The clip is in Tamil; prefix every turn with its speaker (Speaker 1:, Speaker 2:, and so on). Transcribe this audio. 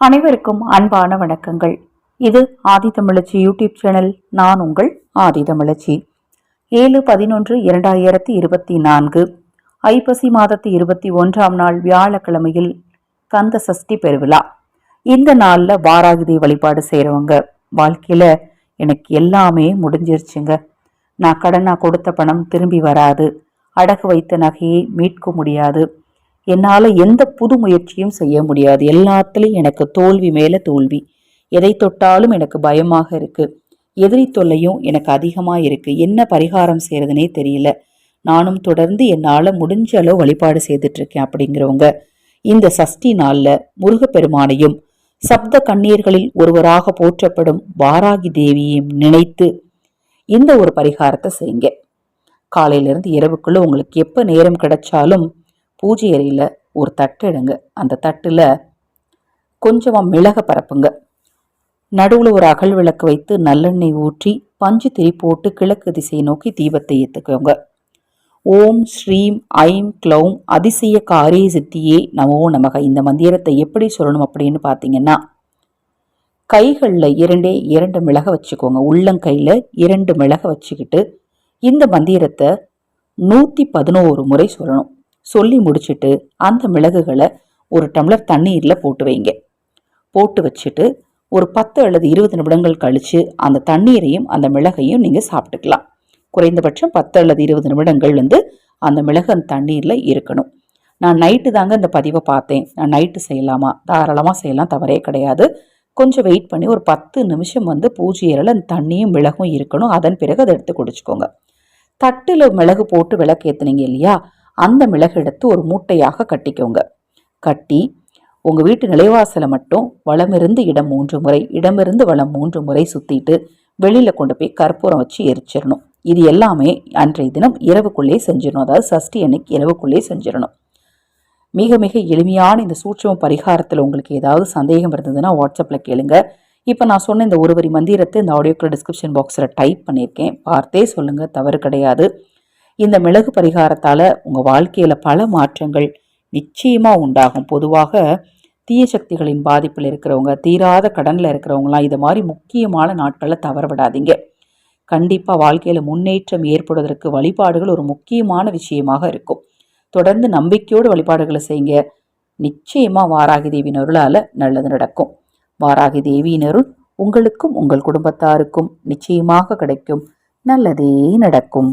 Speaker 1: அனைவருக்கும் அன்பான வணக்கங்கள். இது ஆதி தமிழச்சி யூடியூப் சேனல் நான் உங்கள் ஆதி தமிழச்சி. ஏழு பதினொன்று இரண்டாயிரத்தி இருபத்தி நான்கு ஐப்பசி மாதத்து இருபத்தி ஒன்றாம் நாள் வியாழக்கிழமையில் கந்த சஷ்டி பெருவிழா. இந்த நாளில் வாராகிதை வழிபாடு செய்கிறவங்க வாழ்க்கையில் எனக்கு எல்லாமே முடிஞ்சிருச்சுங்க. நான் கடனாக கொடுத்த பணம் திரும்பி வராது. அடகு வைத்த நகையை மீட்க முடியாது. என்னால் எந்த புது முயற்சியும் செய்ய முடியாது. எல்லாத்துலேயும் எனக்கு தோல்வி மேலே தோல்வி. எதை தொட்டாலும் எனக்கு பயமாக இருக்குது எதிரி தொல்லையும் எனக்கு அதிகமாக இருக்குது என்ன பரிகாரம் செய்கிறதுனே தெரியல. நானும் தொடர்ந்து என்னால் முடிஞ்ச அளவு வழிபாடு செய்துட்ருக்கேன் அப்படிங்கிறவங்க இந்த சஷ்டி நாளில் முருகப்பெருமானையும் சப்த கண்ணீர்களில் ஒருவராக போற்றப்படும் வாராகி தேவியையும் நினைத்து இந்த ஒரு பரிகாரத்தை செய்யுங்க. காலையிலேருந்து இரவுக்குள்ளே உங்களுக்கு எப்போ நேரம் கிடைச்சாலும் பூஜை அறையில் ஒரு தட்டு எடுங்க. அந்த தட்டில் கொஞ்சமாக மிளக பரப்புங்க. நடுவில் ஒரு அகல் விளக்கு வைத்து நல்லெண்ணெய் ஊற்றி பஞ்சு திரி போட்டு கிழக்கு திசையை நோக்கி தீபத்தை ஏற்றுக்கோங்க ஓம் ஸ்ரீம் ஐம் க்ளௌம் அதிசய காரிய சித்தியே நமோ நமக. இந்த மந்திரத்தை எப்படி சொல்லணும் அப்படின்னு பார்த்தீங்கன்னா கைகளில் இரண்டே இரண்டு மிளக வச்சுக்கோங்க. உள்ளங்கையில் இரண்டு மிளக வச்சுக்கிட்டு இந்த மந்திரத்தை நூற்றி பதினோரு முறை சொல்லணும். சொல்லி முடிச்சுட்டு அந்த மிளகுகளை ஒரு டம்ளர் தண்ணீரில் போட்டு வைங்க. போட்டு வச்சுட்டு ஒரு பத்து அல்லது இருபது நிமிடங்கள் கழித்து அந்த தண்ணீரையும் அந்த மிளகையும் நீங்கள் சாப்பிட்டுக்கலாம். குறைந்தபட்சம் பத்து அல்லது இருபது நிமிடங்கள் வந்து அந்த மிளகு அந்த தண்ணீரில் இருக்கணும். நான் நைட்டு தாங்க இந்த பதிவை பார்த்தேன். நான் நைட்டு செய்யலாமா? தாராளமாக செய்யலாம் தவறே கிடையாது. கொஞ்சம் வெயிட் பண்ணி ஒரு பத்து நிமிஷம் வந்து பூஜையில் அந்த தண்ணியும் மிளகும் இருக்கணும். அதன் பிறகு அதை எடுத்து குடிச்சுக்கோங்க. தட்டில் மிளகு போட்டு விளக்கு ஏற்றுனீங்க இல்லையா? அந்த மிளகு எடுத்து ஒரு மூட்டையாக கட்டிக்கோங்க. கட்டி உங்கள் வீட்டு நிலைவாசலை மட்டும் வளமிருந்து இடம் மூன்று முறை இடமிருந்து வளம் மூன்று முறை சுற்றிட்டு வெளியில் கொண்டு போய் கற்பூரம் வச்சு எரிச்சிடணும். இது எல்லாமே அன்றைய தினம் இரவுக்குள்ளே செஞ்சிடணும். அதாவது சஷ்டி அன்னைக்கு இரவுக்குள்ளே செஞ்சிடணும். மிக மிக எளிமையான இந்த சூட்சம பரிகாரத்தில் உங்களுக்கு ஏதாவது சந்தேகம் இருந்ததுன்னா வாட்ஸ்அப்பில் கேளுங்க. இப்போ நான் சொன்ன இந்த ஒரு வரி மந்திரத்தை இந்த ஆடியோக்குள்ள டிஸ்கிரிப்ஷன் பாக்ஸில் டைப் பண்ணியிருக்கேன். பார்த்தே சொல்லுங்கள் தவறு கிடையாது. இந்த மிளகு பரிகாரத்தால் உங்கள் வாழ்க்கையில் பல மாற்றங்கள் நிச்சயமாக உண்டாகும். பொதுவாக தீய சக்திகளின் பாதிப்பில் இருக்கிறவங்க தீராத கடனில் இருக்கிறவங்களாம் இது மாதிரி முக்கியமான நாட்களில் தவற விடாதீங்க கண்டிப்பாக வாழ்க்கையில் முன்னேற்றம் ஏற்படுவதற்கு வழிபாடுகள் ஒரு முக்கியமான விஷயமாக இருக்கும். தொடர்ந்து நம்பிக்கையோடு வழிபாடுகளை செய்யுங்க. நிச்சயமாக வாராகி தேவியின் அருளால் நல்லது நடக்கும். வாராகி தேவியின் அருள் உங்களுக்கும் உங்கள் குடும்பத்தாருக்கும் நிச்சயமாக கிடைக்கும். நல்லதே நடக்கும்.